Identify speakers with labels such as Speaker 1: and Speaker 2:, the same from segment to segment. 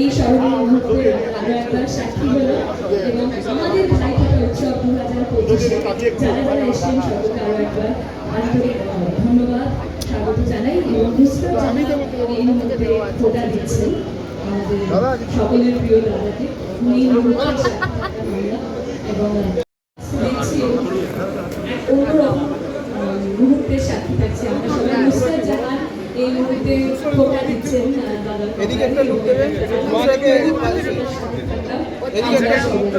Speaker 1: এই স্মরণীয় মুহূর্তে সাক্ষী হলো এবং আমাদের ভাইফোঁটা উৎসব দু হাজার পঁচিশে যারা যারা এসেছেন সবাইকে আরও একবার। আন্তরিক ধন্যবাদ, স্বাগত জানাই এবং বুঝতেও জানাই এই মুহূর্তে ফোটা দিচ্ছেন আমাদের সকলের প্রিয় দাদাকে। উনি এই মুহূর্তে সাক্ষী থাকার আমরা সবাই। এই মুহূর্তে ফোটা দিচ্ছেন দাদার
Speaker 2: এদিকে একটা লোক দেবেন এদিকে এদিকে একটা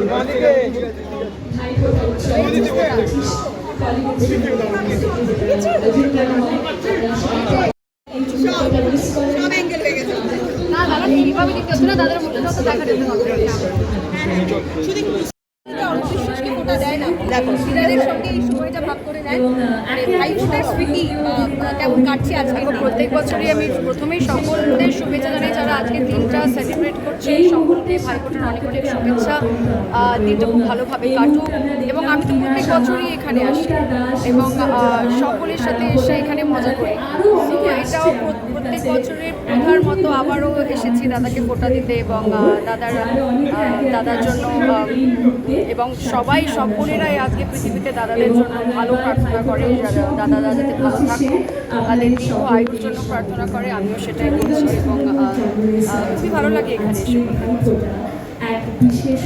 Speaker 2: বাঁদিকে
Speaker 1: ভাই ফোটা উৎসব হয়
Speaker 3: দাদা দাদার মধ্যে দেখা যেত না অবিশ্বাসকে দেয় না। সিরাজের সঙ্গে এই সময়টা ভাগ করে নেয়। আর এই ভাই ফোটার স্মৃতি কেমন কাটছে আজকে? প্রত্যেক বছরই আমি প্রথমেই সকলদের শুভেচ্ছা জানাই যারা আজকে দিনটা সেলিব্রেট করছে। সকলকে ভাইফোটার অনেক অনেক শুভেচ্ছা। দিনটা খুব ভালোভাবে কাটুক। এবং আমি তো প্রত্যেক বছরই এখানে আসি। এবং সকলের সাথে এসে এখানে মজা করি। তো এটাও প্রত্যেক বছরের প্রথার মতো আবারও এসেছি দাদাকে ফোটা দিতে এবং দাদার দাদার জন্য এবং সবাই সব বোনেরাই আজকে পৃথিবীতে দাদাদের জন্য ভালো প্রার্থনা করে দাদা দাদাতে ভালো থাকুক তাদের দীর্ঘ আয়ুর জন্য প্রার্থনা করে আমিও সেটাই করছি এবং খুবই ভালো লাগে এখানে এসে।
Speaker 1: বিশেষ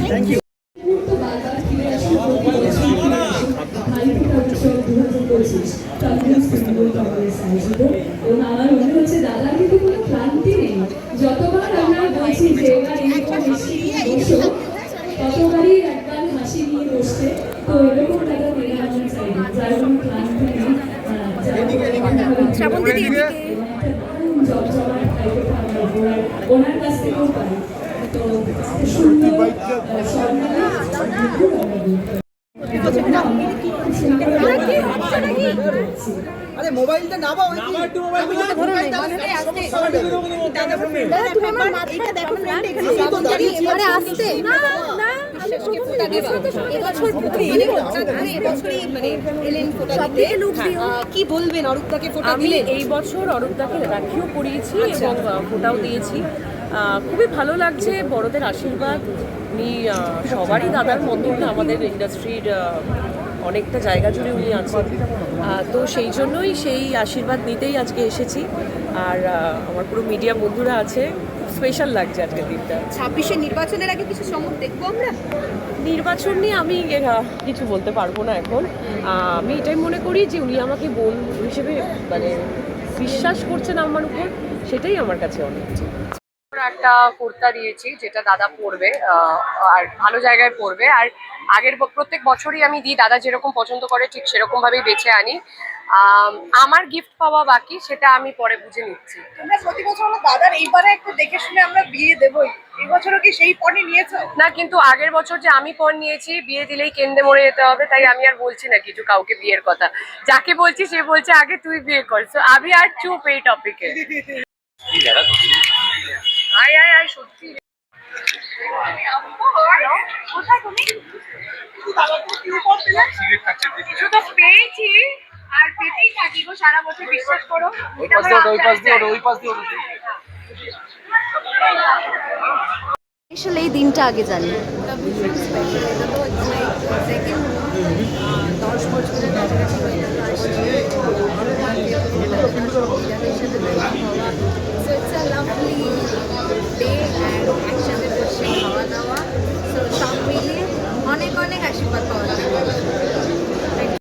Speaker 1: মুহূর্ত বারবার ফিরে আসে প্রতি বছর ফিরে আসে ভাইফোঁটা উৎসব দু হাজার পঁচিশ টলিউড সিনেমা কংগ্রেস আয়োজিত এবং আমার মনে হচ্ছে দাদার কিন্তু কোনো ক্লান্তি নেই যতবার আমরা বলছি যে এবার এইরকম হাসি নিয়ে বসো ততবারই একবার হাসি নিয়ে বসছে তো এরকম দাদা মেরে আমার সাইডে যার কোনো ক্লান্তি নেই আহ, যার
Speaker 3: শ্রাবণ দিদি এদিকে।
Speaker 1: একটা আমরা ওনার কাছ থেকেও পাই তো সুন্দর আহ, স্বর্ণালী বিপুল আমরা বলতে পারি।
Speaker 2: আরে মোবাইলটা নামাও নামা একটু মোবাইল
Speaker 3: আরে আসতে। না না
Speaker 4: কি বলবেন? অরূপদাকে ফোটা দিলে
Speaker 5: এই বছর অরূপদাকে রাখিও করিয়েছি এবং আহ, দিয়েছি। খুবই ভালো লাগছে বড়দের আশীর্বাদ। উনি সবারই দাদার মতন আমাদের ইন্ডাস্ট্রির অনেকটা জায়গা জুড়ে উনি আছেন। তো সেই জন্যই সেই আশীর্বাদ নিতেই আজকে এসেছি। আর আমার পুরো মিডিয়া বন্ধুরা আছে। স্পেশাল লাগছে আজকের দিনটা।
Speaker 4: ছাব্বিশে নির্বাচনের আগে কিছু চমক দেখব আমরা?
Speaker 5: নির্বাচন নিয়ে আমি কিছু বলতে পারব না এখন। আমি এটাই মনে করি যে উনি আমাকে বোন হিসেবে মানে বিশ্বাস করছেন আমার উপর সেটাই আমার কাছে অনেক। একটা কুর্তা দিয়েছি যেটা দাদা পরবে আর ভালো জায়গায় পরবে। আর আগের প্রত্যেক বছরই আমি দিই দাদা যেরকম পছন্দ করে ঠিক সেরকম ভাবেই বেছে আনি। আমার গিফট পাওয়া বাকি সেটা আমি পরে বুঝে নিচ্ছি।
Speaker 6: তোমরা প্রতি বছর হলো দাদার এইবারে একটু দেখে শুনে আমরা বিয়ে দেবই। এই বছরও কি সেই পণই নিয়েছো?
Speaker 5: না কিন্তু আগের বছর যে আমি পণ নিয়েছি বিয়ে দিলেই কেন্দ্রে মরে যেতে হবে তাই আমি আর বলছি না কিছু কাউকে বিয়ের কথা। যাকে বলছি সে বলছে আগে তুই বিয়ে কর। আমি আর চুপ এই টপিকে আয় আয় আয় সত্যি।
Speaker 6: কোথায় তুমি? কিছু তো পেয়েছি আর পেতেই থাকি গো সারা বছর বিশ্বাস করো।
Speaker 2: ওই পাশ দিয়ে ওই পাশ দিয়ে ওই পাশ দিয়ে
Speaker 4: স্পেশাল এই দিনটা আগে জানি।